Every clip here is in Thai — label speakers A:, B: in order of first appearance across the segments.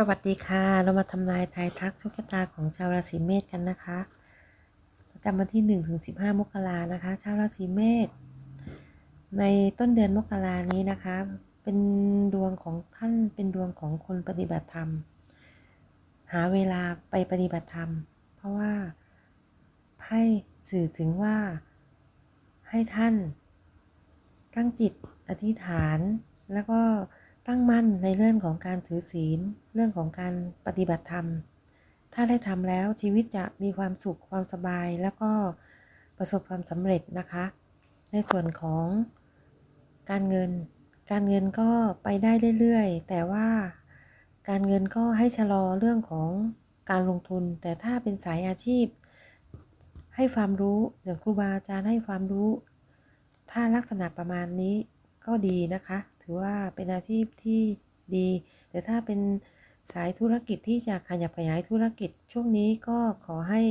A: สวัสดีค่ะ เรามาทำนายทายทักโชคชะตาของชาวราศีเมษกันนะคะประจำวันที่1ถึง15มกรานะคะ ชาวราศีเมษในต้นเดือนมกรานี้นะคะ เป็นดวงของท่านเป็นดวงของคนปฏิบัติธรรม หาเวลาไปปฏิบัติธรรม เพราะว่าไพ่สื่อถึงว่าให้ท่านตั้งจิตอธิษฐานแล้วก็ ตั้งมั่นในเรื่องของการถือศีล เรื่องของการปฏิบัติธรรม ถ้าได้ทำแล้วชีวิตจะมีความสุขความสบายแล้วก็ประสบความสำเร็จนะคะ ในส่วนของการเงิน การเงินก็ไปได้เรื่อยๆ แต่ว่าการเงินก็ให้ชะลอเรื่องของการลงทุน แต่ถ้าเป็นสายอาชีพ ให้ความรู้อย่างครูบาอาจารย์ให้ความรู้ ถ้าลักษณะประมาณนี้ก็ดีนะคะ ถือว่าเป็นอาชีพที่ดี แต่ถ้าเป็นสายธุรกิจที่จะขยับขยายธุรกิจช่วงนี้ก็ขอให้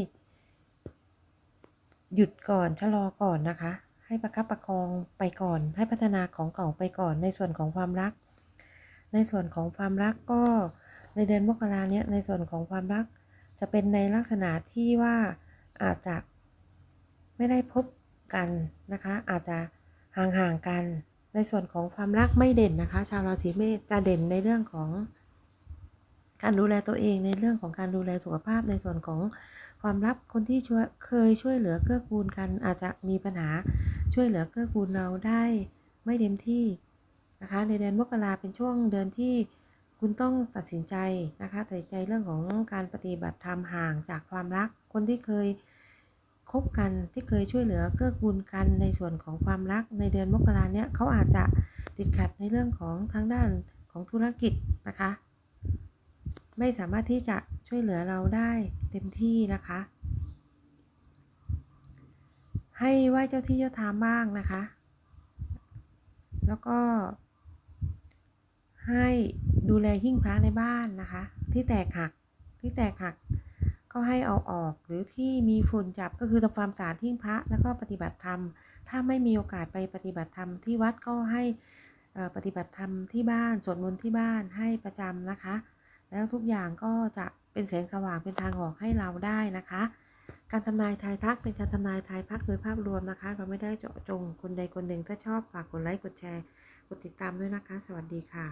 A: หยุดก่อนชะลอก่อนนะคะ ให้ประคับประคองไปก่อน ให้พัฒนาของเก่าไปก่อน ในส่วนของความรัก ในส่วนของความรักก็ในเดือนมกราเนี้ยในส่วนของความรักจะเป็นในลักษณะที่ว่าอาจจะไม่ได้พบกันนะคะ อาจจะห่างๆกัน ในส่วนของความรักไม่เด่นนะคะ ชาวราศีเมษจะเด่นในเรื่องของการดูแลตัวเองในเรื่องของการดูแลสุขภาพในส่วนของความลับคนที่ช่วยเคยช่วยเหลือเกื้อกูลกัน อาจจะมีปัญหาช่วยเหลือเกื้อกูลเราได้ไม่เต็มที่นะคะในเดือนมกราเป็นช่วงเดือนที่คุณต้องตัดสินใจนะคะตัดสินใจเรื่องของการปฏิบัติธรรมห่างจากความรักคนที่เคย คบกันที่เคยช่วยเหลือเกื้อกูลกันในส่วนของความรักในเดือนมกราเนี้ยเขาอาจจะติดขัดในเรื่องของทางด้านของธุรกิจนะคะ ไม่สามารถที่จะช่วยเหลือเราได้เต็มที่นะคะ ให้ไหว้เจ้าที่เจ้าทางบ้างนะคะ แล้วก็ ให้ดูแลหิ้งพระในบ้านนะคะ ที่แตกหักที่แตกหัก ก็ให้เอาออก หรือที่มีฝุ่นจับก็คือทำความสะอาดหิ้งพระแล้วก็ปฏิบัติธรรม ถ้าไม่มีโอกาสไปปฏิบัติธรรมที่วัดก็ให้ปฏิบัติธรรมที่บ้านสวดมนต์ที่บ้านให้ประจำนะคะ แล้วทุกอย่างก็จะเป็นแสงสว่างเป็นทางออกให้เราได้นะคะ การทำนายทายทักเป็นการทำนายทายพักโดยภาพรวมนะคะ เราไม่ได้เจาะจงคนใดคนหนึ่งถ้าชอบฝากกดไลค์กดแชร์ กดติดตามด้วยนะคะ สวัสดีค่ะ